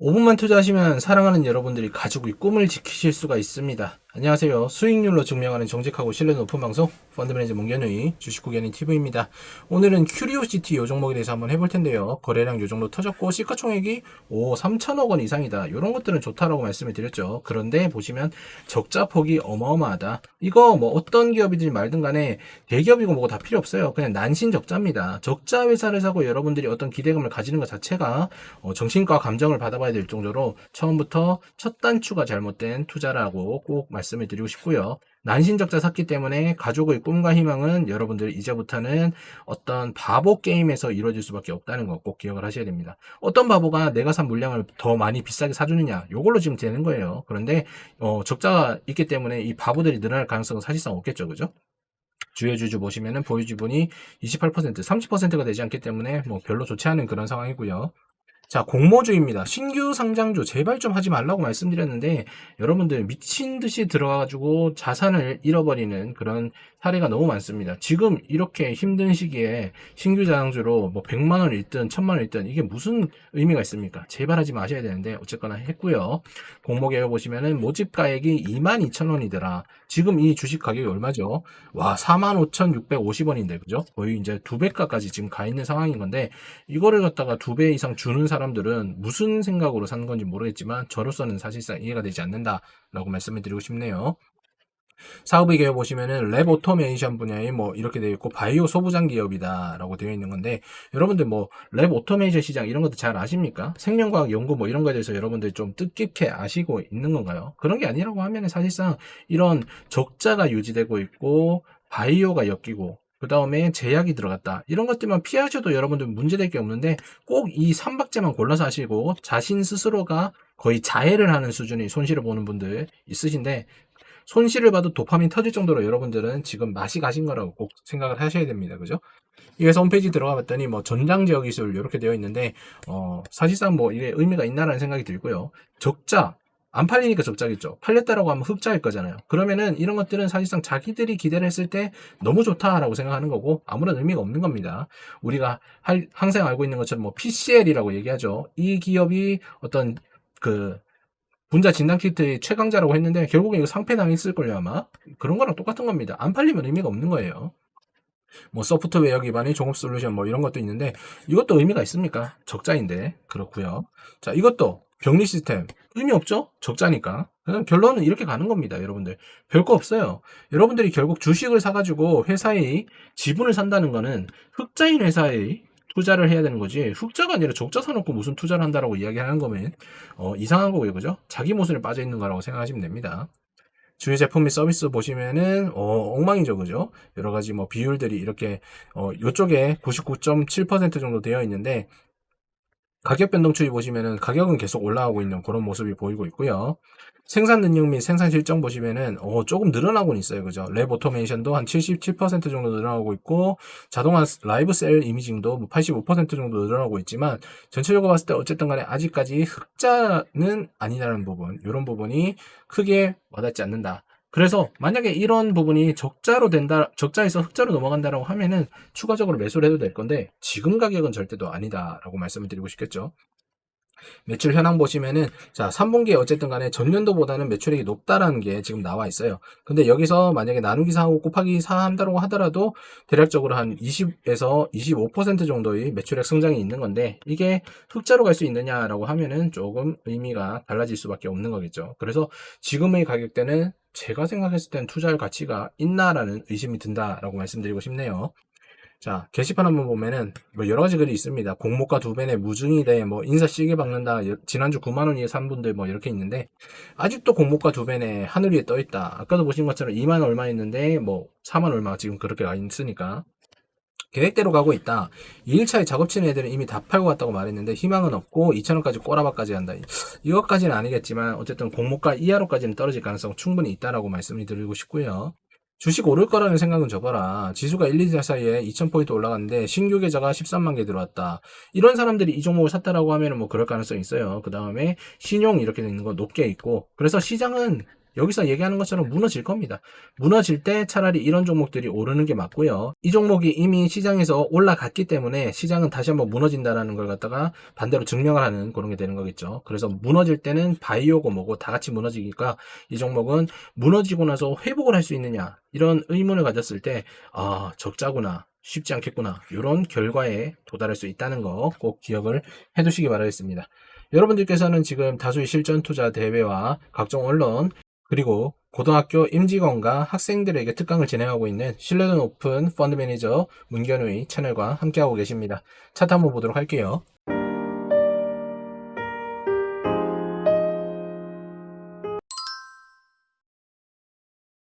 5분만 투자하시면 사랑하는 여러분들이 가지고 이 꿈을 지키실 수가 있습니다. 안녕하세요. 수익률로 증명하는 정직하고 신뢰 높은 방송 펀드 매니저 문견의 주식구견인 TV입니다. 오늘은 큐리오시티 요 종목에 대해서 한번 해볼 텐데요. 거래량 요 정도 터졌고 시가총액이 오 3천억 원 이상이다. 이런 것들은 좋다라고 말씀을 드렸죠. 그런데 보시면 적자 폭이 어마어마하다. 이거 뭐 어떤 기업이든지 말든 간에 대기업이고 뭐고 다 필요 없어요. 그냥 난신 적자입니다. 적자 회사를 사고 여러분들이 어떤 기대감을 가지는 것 자체가 어, 정신과 감정을 받아봐야 될 정도로 처음부터 첫 단추가 잘못된 투자라고 꼭 말씀 을 드리고 싶고요. 난신적자 샀기 때문에 가족의 꿈과 희망은 여러분들 이제부터는 어떤 바보 게임에서 이루어질 수밖에 없다는 거 꼭 기억을 하셔야 됩니다. 어떤 바보가 내가 산 물량을 더 많이 비싸게 사주느냐 요걸로 지금 되는 거예요. 그런데 어, 적자가 있기 때문에 이 바보들이 늘어날 가능성은 사실상 없겠죠, 그죠? 주요 주주 보시면은 보유 지분이 28%, 30%가 되지 않기 때문에 뭐 별로 좋지 않은 그런 상황이고요. 자, 공모주입니다. 신규 상장주 제발 좀 하지 말라고 말씀드렸는데 여러분들 미친 듯이 들어가가지고 자산을 잃어버리는 그런 사례가 너무 많습니다. 지금 이렇게 힘든 시기에 신규 자산주로 뭐 100만 원 잃든 1000만 원 잃든 이게 무슨 의미가 있습니까? 제발 하지 마셔야 되는데 어쨌거나 했고요. 공모계열 보시면은 모집 가액이 22,000원이더라. 지금 이 주식 가격이 얼마죠? 와, 45,650원인데 그죠? 거의 이제 두 배가까지 지금 가 있는 상황인 건데 이거를 갖다가 두 배 이상 주는 사람들은 무슨 생각으로 산 건지 모르겠지만 저로서는 사실상 이해가 되지 않는다라고 말씀을 드리고 싶네요. 사업의 기업 보시면은 랩 오토메이션 분야에 뭐 이렇게 되어 있고 바이오 소부장 기업이다라고 되어 있는 건데 여러분들 뭐 랩 오토메이션 시장 이런 것도 잘 아십니까? 생명과학 연구 뭐 이런 거에 대해서 여러분들 좀 뜻깊게 아시고 있는 건가요? 그런 게 아니라고 하면은 사실상 이런 적자가 유지되고 있고 바이오가 엮이고 그 다음에 제약이 들어갔다. 이런 것들만 피하셔도 여러분들 문제될 게 없는데 꼭이 삼박제만 골라서 하시고 자신 스스로가 거의 자해를 하는 수준의 손실을 보는 분들 있으신데 손실을 봐도 도파민 터질 정도로 여러분들은 지금 맛이 가신 거라고 꼭 생각을 하셔야 됩니다. 그죠? 이 회사 홈페이지 들어가 봤더니 뭐 전장 지역 기술 이렇게 되어 있는데 어 사실상 뭐 이게 의미가 있나라는 생각이 들고요. 적자 안 팔리니까 적자겠죠. 팔렸다라고 하면 흑자일 거잖아요. 그러면은 이런 것들은 사실상 자기들이 기대를 했을 때 너무 좋다라고 생각하는 거고 아무런 의미가 없는 겁니다. 우리가 할- 항상 알고 있는 것처럼 뭐 PCL이라고 얘기하죠. 이 기업이 어떤 그 분자 진단 키트의 최강자라고 했는데 결국엔 이거 상패 당했을 걸요 아마 그런 거랑 똑같은 겁니다. 안 팔리면 의미가 없는 거예요. 뭐 소프트웨어 기반의 종합 솔루션 뭐 이런 것도 있는데 이것도 의미가 있습니까? 적자인데 그렇고요. 자 이것도 격리 시스템 의미 없죠? 적자니까. 결론은 이렇게 가는 겁니다, 여러분들. 별거 없어요. 여러분들이 결국 주식을 사가지고 회사의 지분을 산다는 거는 흑자인 회사의 투자를 해야 되는 거지 흑자가 아니라 적자 사놓고 무슨 투자를 한다라고 이야기하는 거면 어, 이상한 거고요, 그죠? 자기 모순에 빠져 있는 거라고 생각하시면 됩니다. 주요 제품 및 서비스 보시면은 어, 엉망이죠, 그죠? 여러 가지 뭐 비율들이 이렇게 어, 이쪽에 99.7% 정도 되어 있는데 가격 변동 추이 보시면은 가격은 계속 올라가고 있는 그런 모습이 보이고 있고요. 생산 능력 및 생산 실정 보시면은 어, 조금 늘어나고는 있어요. 그죠? 랩 오토메이션도 한 77% 정도 늘어나고 있고 자동화 라이브 셀 이미징도 뭐85% 정도 늘어나고 있지만 전체적으로 봤을 때 어쨌든 간에 아직까지 흑자는 아니라는 부분 이런 부분이 크게 와닿지 않는다. 그래서 만약에 이런 부분이 적자로 된다, 적자에서 흑자로 넘어간다라고 하면은 추가적으로 매수를 해도 될 건데 지금 가격은 절대도 아니다라고 말씀을 드리고 싶겠죠. 매출 현황 보시면은 자 3분기에 어쨌든 간에 전년도보다는 매출액이 높다라는 게 지금 나와 있어요. 근데 여기서 만약에 나누기 4하고 곱하기 4 한다고 하더라도 대략적으로 한 20에서 25% 정도의 매출액 성장이 있는 건데 이게 흑자로 갈 수 있느냐라고 하면은 조금 의미가 달라질 수밖에 없는 거겠죠. 그래서 지금의 가격대는 제가 생각했을 땐 투자할 가치가 있나라는 의심이 든다라고 말씀드리고 싶네요. 자, 게시판 한번 보면은 뭐 여러 가지 글이 있습니다. 공모가 두 배네 무중이 돼, 뭐 인사 시계 박는다, 여- 지난주 9만 원이 산 분들 뭐 이렇게 있는데 아직도 공모가 두 배네 하늘 위에 떠 있다. 아까도 보신 것처럼 2만 얼마 있는데 뭐 4만 얼마 지금 그렇게 가 있으니까 계획대로 가고 있다. 2일차에 작업치는 애들은 이미 다 팔고 갔다고 말했는데 희망은 없고 2천원까지 꼬라박까지 한다. 이것까지는 아니겠지만 어쨌든 공모가 이하로까지는 떨어질 가능성 충분히 있다라고 말씀을 드리고 싶고요. 주식 오를 거라는 생각은 접어라. 지수가 1, 2달 사이에 2,000포인트 올라갔는데 신규 계좌가 13만 개 들어왔다. 이런 사람들이 이 종목을 샀다라고 하면 뭐 그럴 가능성이 있어요. 그 다음에 신용 이렇게 되는 거 높게 있고 그래서 시장은 여기서 얘기하는 것처럼 무너질 겁니다. 무너질 때 차라리 이런 종목들이 오르는 게 맞고요. 이 종목이 이미 시장에서 올라갔기 때문에 시장은 다시 한번 무너진다라는 걸 갖다가 반대로 증명을 하는 그런 게 되는 거겠죠. 그래서 무너질 때는 바이오고 뭐고 다 같이 무너지니까 이 종목은 무너지고 나서 회복을 할 수 있느냐 이런 의문을 가졌을 때 아 적자구나 쉽지 않겠구나 이런 결과에 도달할 수 있다는 거 꼭 기억을 해 두시기 바라겠습니다. 여러분들께서는 지금 다수의 실전 투자 대회와 각종 언론 그리고 고등학교 임직원과 학생들에게 특강을 진행하고 있는 신뢰도 높은 펀드 매니저 문견우의 채널과 함께하고 계십니다. 차트 한번 보도록 할게요.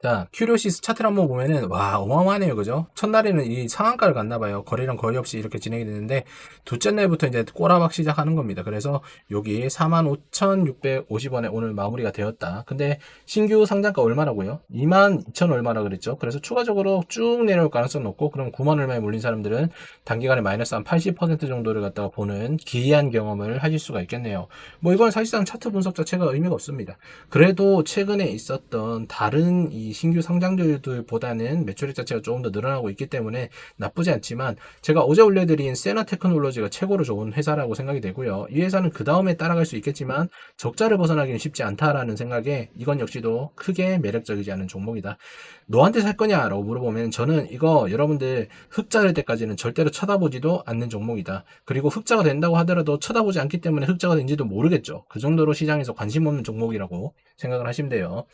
자, 큐리오시스 차트를 한번 보면은, 와, 어마어마하네요. 그죠? 첫날에는 이 상한가를 갔나봐요. 거래량 거의 없이 이렇게 진행이 되는데, 둘째 날부터 이제 꼬라박 시작하는 겁니다. 그래서 여기 45,650원에 오늘 마무리가 되었다. 근데 신규 상장가 얼마라고요? 22,000 얼마라 그랬죠? 그래서 추가적으로 쭉 내려올 가능성 높고, 그럼 9만 얼마에 몰린 사람들은 단기간에 마이너스 한 80% 정도를 갖다가 보는 기이한 경험을 하실 수가 있겠네요. 뭐 이건 사실상 차트 분석 자체가 의미가 없습니다. 그래도 최근에 있었던 다른 이 신규 상장들보다는 매출액 자체가 조금 더 늘어나고 있기 때문에 나쁘지 않지만 제가 어제 올려드린 세나 테크놀로지가 최고로 좋은 회사라고 생각이 되고요. 이 회사는 그 다음에 따라갈 수 있겠지만 적자를 벗어나기는 쉽지 않다라는 생각에 이건 역시도 크게 매력적이지 않은 종목이다. 너한테 살 거냐라고 물어보면 저는 이거 여러분들 흑자 될 때까지는 절대로 쳐다보지도 않는 종목이다. 그리고 흑자가 된다고 하더라도 쳐다보지 않기 때문에 흑자가 된지도 모르겠죠. 그 정도로 시장에서 관심 없는 종목이라고 생각을 하시면 돼요.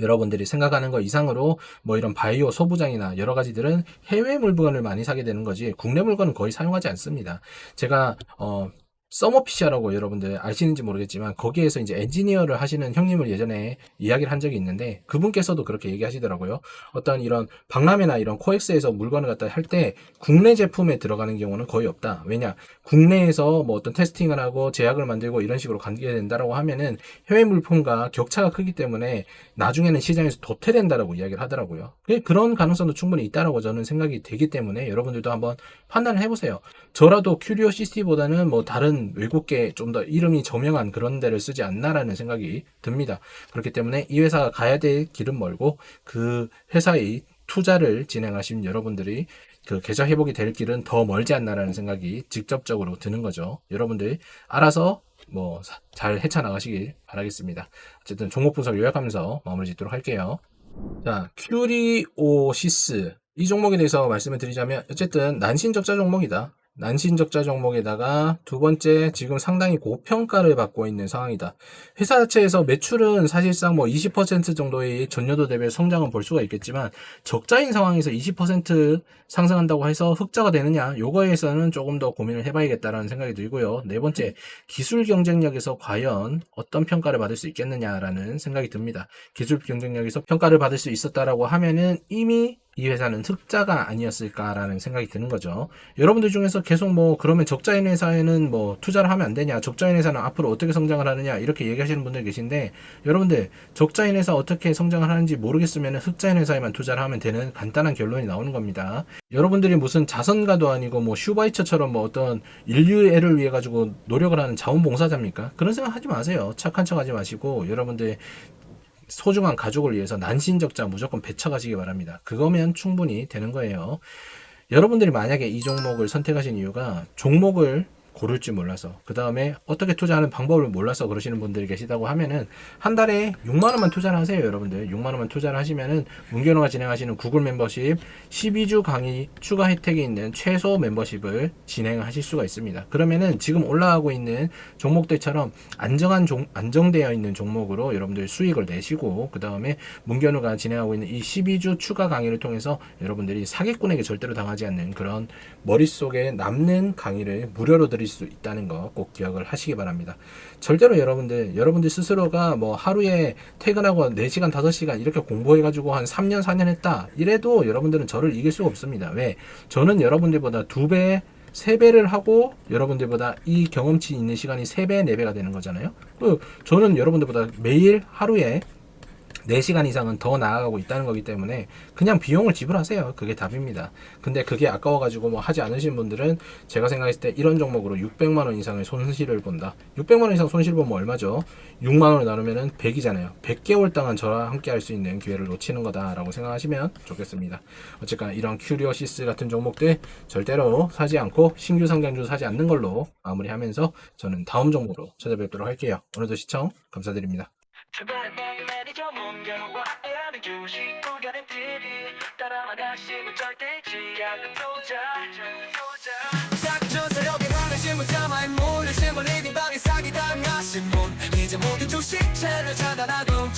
여러분들이 생각하는 것 이상으로 뭐 이런 바이오 소부장이나 여러 가지들은 해외 물건을 많이 사게 되는 거지 국내 물건은 거의 사용하지 않습니다. 제가 어 서머피샤라고 여러분들 아시는지 모르겠지만 거기에서 이제 엔지니어를 하시는 형님을 예전에 이야기를 한 적이 있는데 그분께서도 그렇게 얘기하시더라고요. 어떤 이런 박람회나 이런 코엑스에서 물건을 갖다 할 때 국내 제품에 들어가는 경우는 거의 없다. 왜냐? 국내에서 뭐 어떤 테스팅을 하고 제약을 만들고 이런 식으로 가게 된다라고 하면은 해외 물품과 격차가 크기 때문에 나중에는 시장에서 도태된다라고 이야기를 하더라고요. 그런 가능성도 충분히 있다라고 저는 생각이 되기 때문에 여러분들도 한번 판단을 해보세요. 저라도 큐리오시티보다는 뭐 다른 외국계 좀 더 이름이 저명한 그런 데를 쓰지 않나라는 생각이 듭니다. 그렇기 때문에 이 회사가 가야 될 길은 멀고 그 회사의 투자를 진행하신 여러분들이 그 계좌 회복이 될 길은 더 멀지 않나라는 생각이 직접적으로 드는 거죠. 여러분들 알아서 뭐 잘 헤쳐나가시길 바라겠습니다. 어쨌든 종목 분석 요약하면서 마무리 짓도록 할게요. 자, 큐리오시스 이 종목에 대해서 말씀을 드리자면 어쨌든 난신 적자 종목이다. 난신적자 종목에다가 두 번째 지금 상당히 고평가를 받고 있는 상황이다. 회사 자체에서 매출은 사실상 뭐 20% 정도의 전년도 대비 성장은 볼 수가 있겠지만 적자인 상황에서 20% 상승한다고 해서 흑자가 되느냐 요거에서는 조금 더 고민을 해봐야겠다라는 생각이 들고요. 네 번째 기술 경쟁력에서 과연 어떤 평가를 받을 수 있겠느냐라는 생각이 듭니다. 기술 경쟁력에서 평가를 받을 수 있었다라고 하면은 이미 이 회사는 흑자가 아니었을까라는 생각이 드는 거죠. 여러분들 중에서 계속 뭐 그러면 적자인 회사에는 뭐 투자를 하면 안 되냐, 적자인 회사는 앞으로 어떻게 성장을 하느냐 이렇게 얘기하시는 분들 계신데 여러분들 적자인 회사 어떻게 성장을 하는지 모르겠으면 흑자인 회사에만 투자를 하면 되는 간단한 결론이 나오는 겁니다. 여러분들이 무슨 자선가도 아니고 뭐 슈바이처처럼 뭐 어떤 인류애를 위해 가지고 노력을 하는 자원봉사자입니까? 그런 생각 하지 마세요. 착한 척 하지 마시고 여러분들 소중한 가족을 위해서 난신적자 무조건 배쳐가시기 바랍니다. 그거면 충분히 되는 거예요. 여러분들이 만약에 이 종목을 선택하신 이유가 종목을 고를 줄 몰라서. 그 다음에 어떻게 투자하는 방법을 몰라서 그러시는 분들이 계시다고 하면은 한 달에 6만 원만 투자를 하세요 여러분들. 6만 원만 투자를 하시면은 문견호가 진행하시는 구글 멤버십 12주 강의 추가 혜택이 있는 최소 멤버십을 진행을 하실 수가 있습니다. 그러면은 지금 올라가고 있는 종목들처럼 안정한 종, 안정되어 있는 종목으로 여러분들 수익을 내시고 그 다음에 문견호가 진행하고 있는 이 12주 추가 강의를 통해서 여러분들이 사기꾼에게 절대로 당하지 않는 그런 머릿속에 남는 강의를 무료로 드 릴수 있다는 거 꼭 기억을 하시기 바랍니다. 절대로 여러분들, 여러분들 스스로가 뭐 하루에 퇴근하고 4시간, 5시간 이렇게 공부해가지고 한 3년, 4년 했다. 이래도 여러분들은 저를 이길 수가 없습니다. 왜? 저는 여러분들보다 두 배, 세 배를 하고 여러분들보다 이 경험치 있는 시간이 세 배, 네 배가 되는 거잖아요. 그 저는 여러분들보다 매일 하루에 4시간 이상은 더 나아가고 있다는 거기 때문에 그냥 비용을 지불하세요. 그게 답입니다. 근데 그게 아까워가지고 뭐 하지 않으신 분들은 제가 생각했을 때 이런 종목으로 600만 원 이상의 손실을 본다. 600만 원 이상 손실 보면 얼마죠? 6만 원을 나누면은 100이잖아요. 100개월 동안 저랑 함께 할 수 있는 기회를 놓치는 거다라고 생각하시면 좋겠습니다. 어쨌거나 이런 큐리오시스 같은 종목들 절대로 사지 않고 신규 상장주 사지 않는 걸로 마무리하면서 저는 다음 종목으로 찾아뵙도록 할게요. 오늘도 시청 감사드립니다. 주식 구간들이 따라가시면 절대 지하는 도자 싹조사력에 하는 신문 자마의 모르신 분 리딩 방에 사기 당하신 분. 이제 모두 주식 채널 차단하고